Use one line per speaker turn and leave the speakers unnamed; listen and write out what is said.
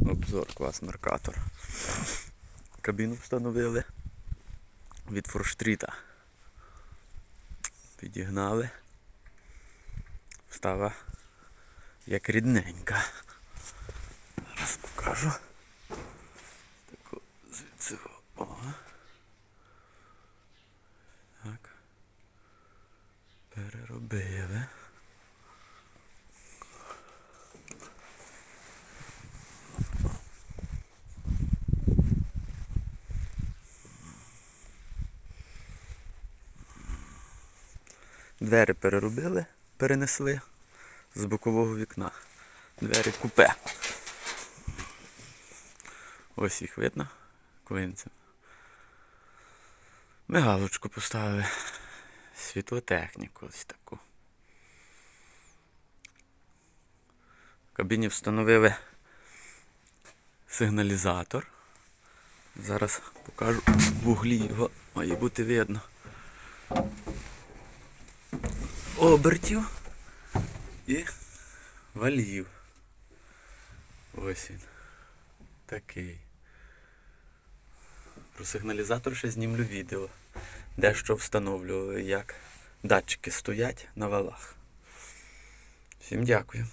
Обзор клас Меркатор. Кабіну встановили від форштріта. Підігнали. Встава як рідненька. Зараз покажу. Таку звідси. О. Так. Переробили. Двері переробили, перенесли з бокового вікна. Двері купе. Ось їх видно. Квинцем. Мигалочку поставили. Світлотехніку ось таку. В кабіні встановили сигналізатор. Зараз покажу в углі його має бути видно. Обертів і валів. Ось він. Такий. Про сигналізатор ще знімлю відео. Дещо встановлювали, як датчики стоять на валах. Всім дякую.